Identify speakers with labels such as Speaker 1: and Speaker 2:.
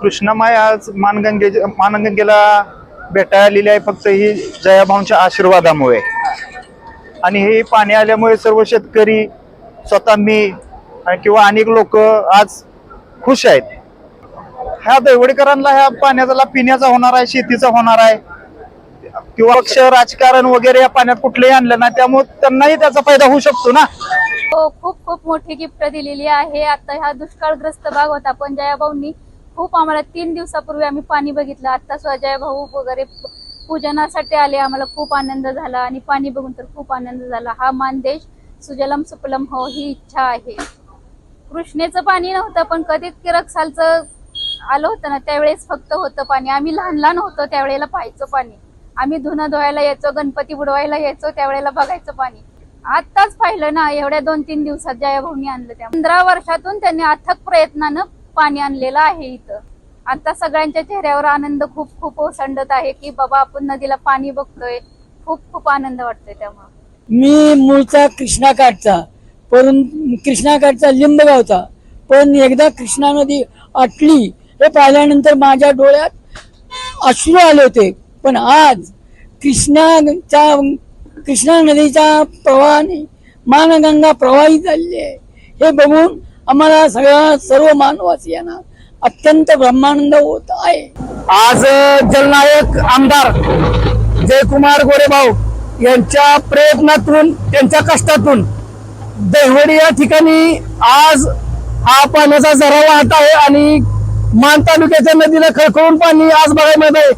Speaker 1: कृष्णमाय आज मानगंगे मानगंगेला भेटायला आलेली आहे फक्त ही जयाभाऊंच्या आशीर्वादामुळे. आणि हे पाणी आल्यामुळे सर्व शेतकरी स्वतः मी आणि किंवा अनेक लोक आज खुश आहेत. ह्या दैवडीकरांना ह्या पाण्याचा लाभ पिण्याचा होणार आहे शेतीचा होणार आहे. किंवा पक्ष राजकारण वगैरे या पाण्यात कुठलंही आणलं ना त्यामुळे त्यांनाही त्याचा फायदा होऊ शकतो ना?
Speaker 2: हो खूप खूप मोठी गिफ्ट दिलेली आहे. आता ह्या दुष्काळग्रस्त भाग होता पण जयाभाऊंनी खूप आम्हाला तीन दिवसापूर्वी आम्ही पाणी बघितलं. आता सुद्धा जयभाऊ वगैरे पूजनासाठी आले आम्हाला खूप आनंद झाला आणि पाणी बघून तर खूप आनंद झाला. हा मानदेश सुजलम सुपलम हो ही इच्छा आहे. कृष्णेचं पाणी नव्हतं पण कधी किरकसालचं आलं होतं ना त्यावेळेस फक्त होतं पाणी. आम्ही लहान लहान होतो त्यावेळेला पाहायचं पाणी. आम्ही धुणं धुवायला यायचो गणपती बुडवायला यायचो त्यावेळेला बघायचं पाणी. आत्ताच पाहिलं ना एवढ्या दोन तीन दिवसात जयाभाऊनी आणलं त्या. पंधरा वर्षातून त्यांनी अथक प्रयत्नानं पाणी आणलेलं आहे इथं. आता सगळ्यांच्या चेहऱ्यावर आनंद खूप खूप ओसंडत आहे की बाबा आपण नदीला पाणी बघतोय. खूप खूप आनंद वाटतोय त्यामुळे.
Speaker 3: मी मूळचा कृष्णाकाठचा पण कृष्णाकाठचा लिंबगावचा पण एकदा कृष्णा नदी आटली हे पाहिल्यानंतर माझ्या डोळ्यात अश्रू आले होते. पण आज कृष्णाच्या कृष्णा नदीच्या प्रवाहाने मानगंगा प्रवाहित झालेली आहे. हे बघून आम्हाला सगळ्या सर्व मानवासियांना अत्यंत ब्रह्मानंद होत आहे.
Speaker 4: आज जलनायक आमदार जयकुमार गोरेभाऊ यांच्या प्रयत्नातून त्यांच्या कष्टातून दहिवडी या ठिकाणी आज हा पाण्याचा झरा वाहत आहे आणि मान तालुक्याच्या नदीला खळखळून पाणी आज बघायला मिळत आहे